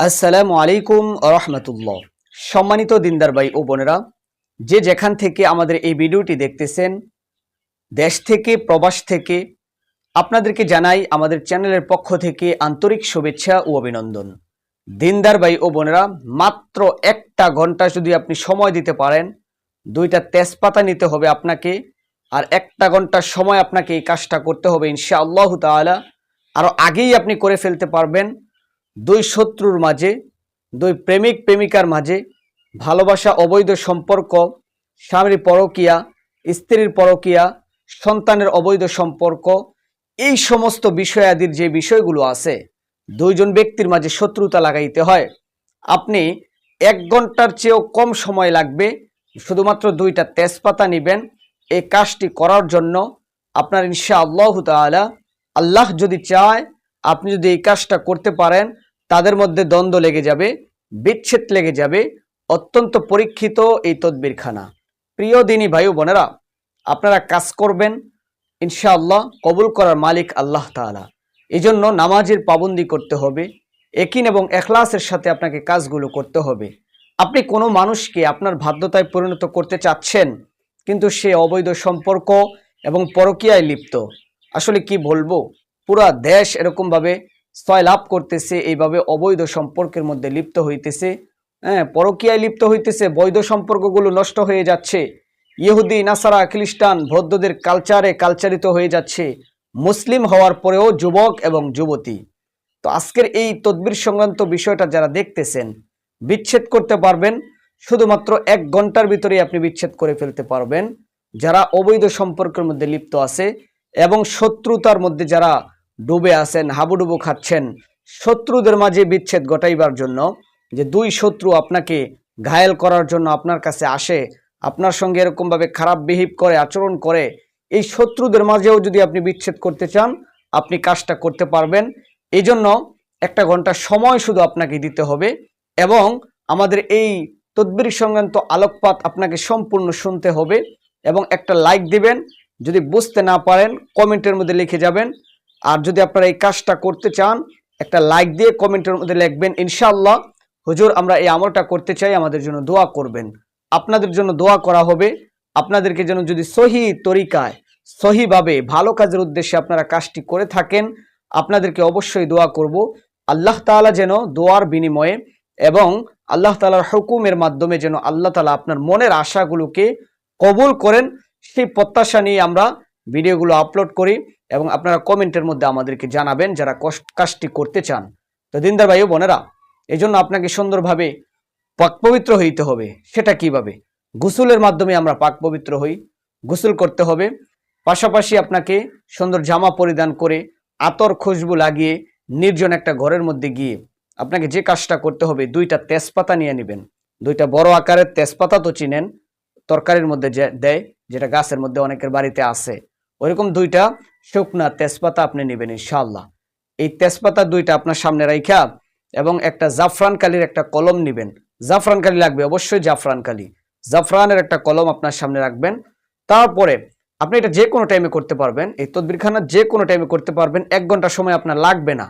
আসসালামু আলাইকুম রহমতুল্লাহ। সম্মানিত দিনদার ভাই ও বোনেরা, যে যেখান থেকে আমাদের এই ভিডিওটি দেখতেছেন, দেশ থেকে, প্রবাস থেকে, আপনাদেরকে জানাই আমাদের চ্যানেলের পক্ষ থেকে আন্তরিক শুভেচ্ছা ও অভিনন্দন। দিনদার ভাই ও বোনেরা, মাত্র একটা ঘণ্টা যদি আপনি সময় দিতে পারেন, দুইটা তেজপাতা নিতে হবে আপনাকে, আর একটা ঘণ্টার সময় আপনাকে এই কাজটা করতে হবে ইনশা আল্লাহ তাআলা। আরও আগেই আপনি করে ফেলতে পারবেন দুই শত্রুর মাঝে, দুই প্রেমিক প্রেমিকার মাঝে ভালোবাসা, অবৈধ সম্পর্ক, স্বামীর পরকিয়া, স্ত্রীর পরকিয়া, সন্তানের অবৈধ সম্পর্ক, এই সমস্ত বিষয়াদির যে বিষয়গুলো আছে, দুইজন ব্যক্তির মাঝে শত্রুতা লাগাইতে হয়। আপনি এক ঘণ্টার চেয়েও কম সময় লাগবে শুধুমাত্র দুইটা তেজপাতা নেবেন এই কাজটি করার জন্য। আপনার ইনশা আল্লাহ তাআলা আল্লাহ যদি চায়, আপনি যদি এই কাজটা করতে পারেন তাদের মধ্যে দ্বন্দ্ব লেগে যাবে, বিচ্ছেদ লেগে যাবে। অত্যন্ত পরীক্ষিত এই তদবিরখানা। প্রিয় দিনী ভাই বোনেরা, আপনারা কাজ করবেন, ইনশাআল্লাহ কবুল করার মালিক আল্লাহ তাআলা। এই জন্য নামাজের পাবন্দি করতে হবে, একিন এবং এখলাসের সাথে আপনাকে কাজগুলো করতে হবে। আপনি কোনো মানুষকে আপনার বাধ্যতায় পরিণত করতে চাচ্ছেন, কিন্তু সে অবৈধ সম্পর্ক এবং পরকীয়ায় লিপ্ত। আসলে কি বলব? পুরা দেশ এরকমভাবে স্তয় লাভ করতেছে, এইভাবে অবৈধ সম্পর্কের মধ্যে লিপ্ত হইতেছে। হ্যাঁ পরকীয়ায় লিপ্ত হইতেছে, বৈধ সম্পর্কগুলো নষ্ট হয়ে যাচ্ছে। ইহুদি, নাসারা, খ্রিস্টান, বৌদ্ধদের কালচারে কালচারিত হয়ে যাচ্ছে। মুসলিম হওয়ার পরেও যুবক এবং যুবতী। তো আজকের এই তদবির সংক্রান্ত বিষয়টা যারা দেখতেছেন, বিচ্ছেদ করতে পারবেন। শুধুমাত্র এক ঘণ্টার ভিতরেই আপনি বিচ্ছেদ করে ফেলতে পারবেন। যারা অবৈধ সম্পর্কের মধ্যে লিপ্ত আছে এবং শত্রুতার মধ্যে যারা ডুবে আছেন, হাবুডুবু খাচ্ছেন, শত্রুদের মাঝে বিচ্ছেদ ঘটাইবার জন্য, যে দুই শত্রু আপনাকে ঘায়েল করার জন্য আপনার কাছে আসে, আপনার সঙ্গে এরকমভাবে খারাপ বিহেভ করে, আচরণ করে, এই শত্রুদের মাঝেও যদি আপনি বিচ্ছেদ করতে চান, আপনি কাজটা করতে পারবেন। এই জন্য একটা ঘণ্টা সময় শুধু আপনাকে দিতে হবে এবং আমাদের এই তদবির সংক্রান্ত আলোকপাত আপনাকে সম্পূর্ণ শুনতে হবে এবং একটা লাইক দিবেন। যদি বুঝতে না পারেন কমেন্টের মধ্যে লিখে যাবেন। আর যদি আপনারা এই কাজটা করতে চান, একটা লাইক দিয়ে কমেন্টের মধ্যে লিখবেন, ইনশাআল্লাহ, হুজুর, আমরা এই আমলটা করতে চাই, আমাদের জন্য দোয়া করবেন। আপনাদের জন্য দোয়া করা হবে। আপনাদেরকে যেন যদি সহি তরিকায়, সহিভাবে, ভালো কাজের উদ্দেশ্যে আপনারা কাজটি করে থাকেন, আপনাদেরকে অবশ্যই দোয়া করব। আল্লাহ তাআলা যেন দোয়ার বিনিময়ে এবং আল্লাহ তাআলার হুকুমের মাধ্যমে যেন আল্লাহ তালা আপনার মনের আশাগুলোকে কবুল করেন, সেই প্রত্যাশা নিয়ে আমরা ভিডিওগুলো আপলোড করি। এবং আপনারা কমেন্টের মধ্যে আমাদেরকে জানাবেন যারা কাজটি করতে চান। তো দিনদার ভাই বোনেরা এই জন্য আপনাকে সুন্দরভাবে পাক পবিত্র হইতে হবে। সেটা কীভাবে? গোসলের মাধ্যমে আমরা পাক পবিত্র হই, গোসল করতে হবে। পাশাপাশি আপনাকে সুন্দর জামা পরিধান করে আতর খুশবু লাগিয়ে নির্জন একটা ঘরের মধ্যে গিয়ে আপনাকে যে কাজটা করতে হবে, দুইটা তেজপাতা নিয়ে নেবেন। দুইটা বড় আকারের তেজপাতা তো চিনেন, তরকারির মধ্যে দেয়, যেটা গাছের মধ্যে অনেকের বাড়িতে আছে ওইরকম দুইটা শুকনা তেজপাতা আপনি নেবেন ইনশাআল্লাহ। এই তেজপাতা দুইটা আপনার সামনে রাইখা এবং একটা জাফরান কালির একটা কলম নেবেন। জাফরান কালি লাগবে, অবশ্যই জাফরান কালি। জাফরানের একটা কলম আপনার সামনে রাখবেন। তারপরে আপনি এটা যে কোনো টাইমে করতে পারবেন, এই তদবিরখানা যে কোনো টাইমে করতে পারবেন, এক ঘণ্টা সময় আপনার লাগবে না।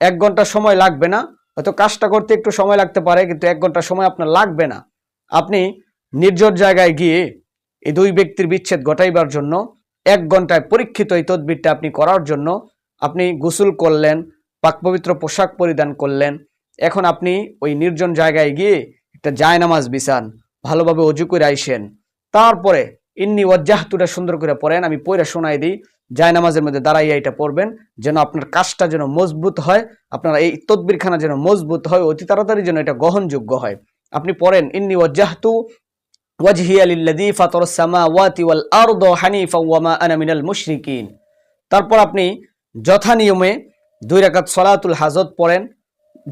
এক ঘণ্টা সময় লাগবে না, হয়তো কাজটা করতে একটু সময় লাগতে পারে, কিন্তু এক ঘণ্টা সময় আপনার লাগবে না। আপনি নির্জর জায়গায় গিয়ে এই দুই ব্যক্তির বিচ্ছেদ ঘটাইবার জন্য এক ঘন্টায় পরীক্ষিত এই তদবিরটা আপনি করার জন্য আপনি গোসল করলেন, পাক পবিত্র পোশাক পরিধান করলেন, এখন আপনি ওই নির্জন জায়গায় গিয়ে একটা জায়নামাজ বিছান, ভালোভাবে অজু করে আইসেন। তারপরে ইন্নি ওয়াজ্জাহতুটা সুন্দর করে পড়েন, আমি পয়রা শোনাই দিই, জায়নামাজের মধ্যে দাঁড়াইয়া এটা পড়বেন, যেন আপনার কাজটা যেন মজবুত হয়, আপনার এই তদবিরখানা যেন মজবুত হয়, অতি তাড়াতাড়ি যেন এটা গ্রহণযোগ্য হয়। আপনি পড়েন, ইন্নি ওয়াজ্জাহতু তারপর আপনি যথা নিয়মে দুই রাকাত সলাতুল হাজত পড়েন,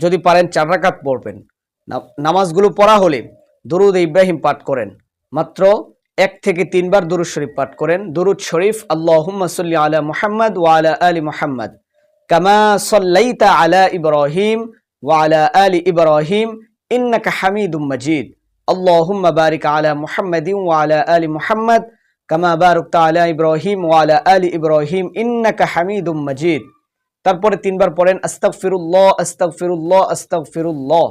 যদি পারেন চার রাকাত পড়বেন। নামাজগুলো পড়া হলে দরুদ ইব্রাহিম পাঠ করেন। মাত্র এক থেকে তিনবার দুরুদ শরীফ পাঠ করেন। দুরুদ শরীফ সাল্লি আলা মুহাম্মদ ওয়া আলা মুহাম্মদ, কামা সাল্লাইতা আলা ইব্রাহিম ওয়া আলা আলি ইব্রাহিম, ইন্নাকা হামিদুম মাজিদ। আল্লাহুম্মা বারিক আলা মুহাম্মাদিন ওয়া আলা মুহাম্মদ কামা বারাকতা আলা ইব্রাহিম ওয়া আলা ইব্রাহিম ইন্নাকা হামিদুম মাজিদ তারপরে তিনবার পড়েন আস্তাক ফিরুল্লাহ আস্তাক ফিরুল্লাহ আস্তাক ফিরুল্লাহ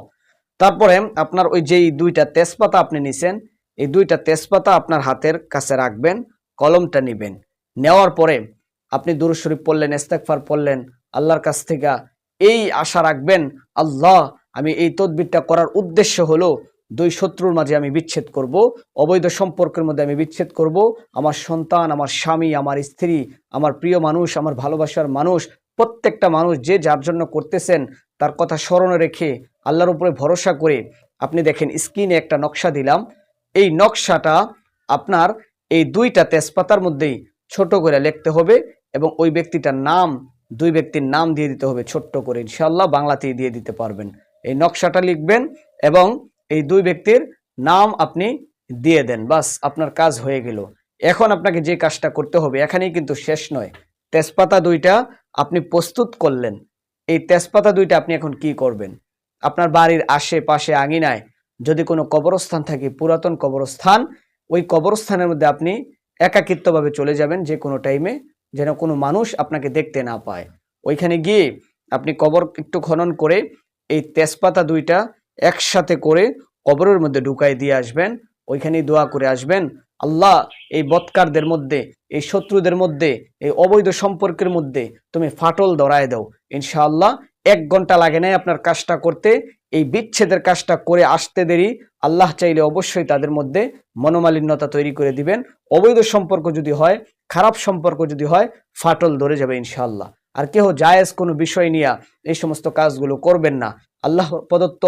তারপরে আপনার ওই যেই দুইটা তেজপাতা আপনি নিছেন, এই দুইটা তেজপাতা আপনার হাতের কাছে রাখবেন, কলমটা নিবেন। নেওয়ার পরে আপনি দুরুদ শরীফ পড়লেন, ইস্তেগফার পড়লেন, আল্লাহর কাছ থেকে এই আশা রাখবেন, আল্লাহ, আমি এই তদবিরটা করার উদ্দেশ্য হলো দুই শত্রুর মাঝে আমি বিচ্ছেদ করব, অবৈধ সম্পর্কের মধ্যে আমি বিচ্ছেদ করব। আমার সন্তান, আমার স্বামী, আমার স্ত্রী, আমার প্রিয় মানুষ, আমার ভালোবাসার মানুষ, প্রত্যেকটা মানুষ যে যার জন্য করতেছেন, তার কথা স্মরণে রেখে আল্লাহর উপরে ভরসা করে আপনি দেখেন স্ক্রিনে একটা নকশা দিলাম। এই নকশাটা আপনার এই দুইটা তেজপাতার মধ্যেই ছোট করে লিখতে হবে এবং ওই ব্যক্তিটার নাম, দুই ব্যক্তির নাম দিয়ে দিতে হবে ছোট্ট করে। ইনশাল্লাহ বাংলাতেই দিয়ে দিতে পারবেন। এই নকশাটা লিখবেন এবং এই দুই ব্যক্তির নাম আপনি দিয়ে দেন, বাস আপনার কাজ হয়ে গেল। এখন আপনাকে যে কাজটা করতে হবে, এখানেই কিন্তু শেষ নয়। তেজপাতা দুইটা আপনি প্রস্তুত করলেন, এই তেজপাতা দুইটা আপনি এখন কি করবেন? আপনার বাড়ির আশেপাশে আঙিনায় যদি কোনো কবরস্থান থাকে, পুরাতন কবরস্থান, ওই কবরস্থানের মধ্যে আপনি একাকিত্বভাবে চলে যাবেন যে কোনো টাইমে যেন কোনো মানুষ আপনাকে দেখতে না পায়। ওইখানে গিয়ে আপনি কবর একটু খনন করে এই তেজপাতা দুইটা একসাথে করে কবরের মধ্যে ঢুকাই দিয়ে আসবেন, ওইখানেই দোয়া করে আসবেন। আল্লাহ এই বৎকারদের মধ্যে, এই শত্রুদের মধ্যে, এই অবৈধ সম্পর্কের মধ্যে তুমি ফাটল ধরায় দাও। ইনশাআল্লাহ এক ঘণ্টা লাগে নাই আপনার কাজটা করতে, এই বিচ্ছেদের কাজটা করে আসতে দেরি। আল্লাহ চাইলে অবশ্যই তাদের মধ্যে মনোমালিন্যতা তৈরি করে দিবেন। অবৈধ সম্পর্ক যদি হয়, খারাপ সম্পর্ক যদি হয়, ফাটল ধরে যাবে ইনশাআল্লাহ। আর কেহ জায়েজ কোনো বিষয় নিয়ে এই সমস্ত কাজগুলো করবেন না। আল্লাহ প্রদত্ত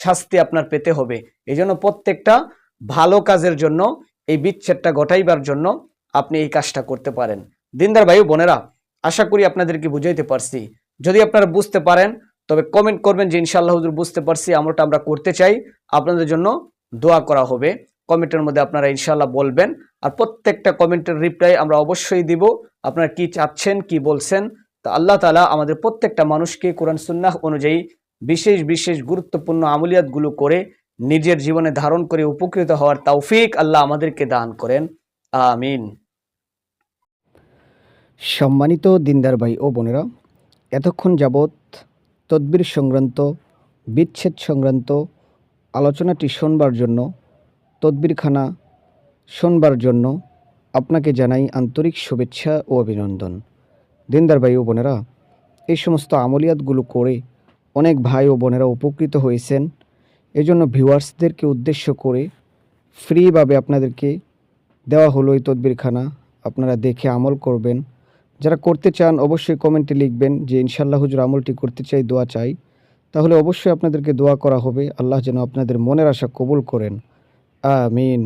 শাস্তি আপনার পেতে হবে। এই জন্য প্রত্যেকটা ভালো কাজের জন্য, এই বিচ্ছেদটা ঘটাইবার জন্য আপনি এই কাজটা করতে পারেন। দিনদার ভাই বোনেরা, আশা করি আপনাদেরকে বুঝাইতে পারছি। যদি আপনারা বুঝতে পারেন, তবে কমেন্ট করবেন যে ইনশাআল্লাহ হুজুর বুঝতে পারছি আমরাটা আমরা করতে চাই। আপনাদের জন্য দোয়া করা হবে। কমেন্টের মধ্যে আপনারা ইনশাআল্লাহ বলবেন। আর প্রত্যেকটা কমেন্টের রিপ্লাই আমরা অবশ্যই দিব। আপনারা কি চাচ্ছেন, কি বলছেন তা আল্লাহ তালা আমাদের প্রত্যেকটা মানুষকে কোরআন সুন্নাহ অনুযায়ী বিশেষ বিশেষ গুরুত্বপূর্ণ আমলিয়াতগুলো করে নিজের জীবনে ধারণ করে উপকৃত হওয়ার তৌফিক আল্লাহ আমাদেরকে দান করেন। আমিন। সম্মানিত দিনদার ভাই ও বোনেরা, এতক্ষণ যাবৎ তদ্বির সংক্রান্ত, বিচ্ছেদ সংক্রান্ত আলোচনাটি শোনবার জন্য, তদ্বিরখানা শোনবার জন্য আপনাকে জানাই আন্তরিক শুভেচ্ছা ও অভিনন্দন। দিনদার ভাই ও বোনেরা, এই সমস্ত আমলিয়াতগুলো করে অনেক ভাই ও বোনেরা উপকৃত হয়েছেন। এজন্য ভিউয়ার্সদেরকে উদ্দেশ্য করে ফ্রিভাবে আপনাদেরকে দেওয়া হলো এই তদবিরখানা। আপনারা দেখে আমল করবেন। যারা করতে চান অবশ্যই কমেন্টে লিখবেন যে ইনশাল্লাহ হুজুর আমলটি করতে চাই, দোয়া চাই। তাহলে অবশ্যই আপনাদেরকে দোয়া করা হবে। আল্লাহ যেন আপনাদের মনের আশা কবুল করেন। আমিন।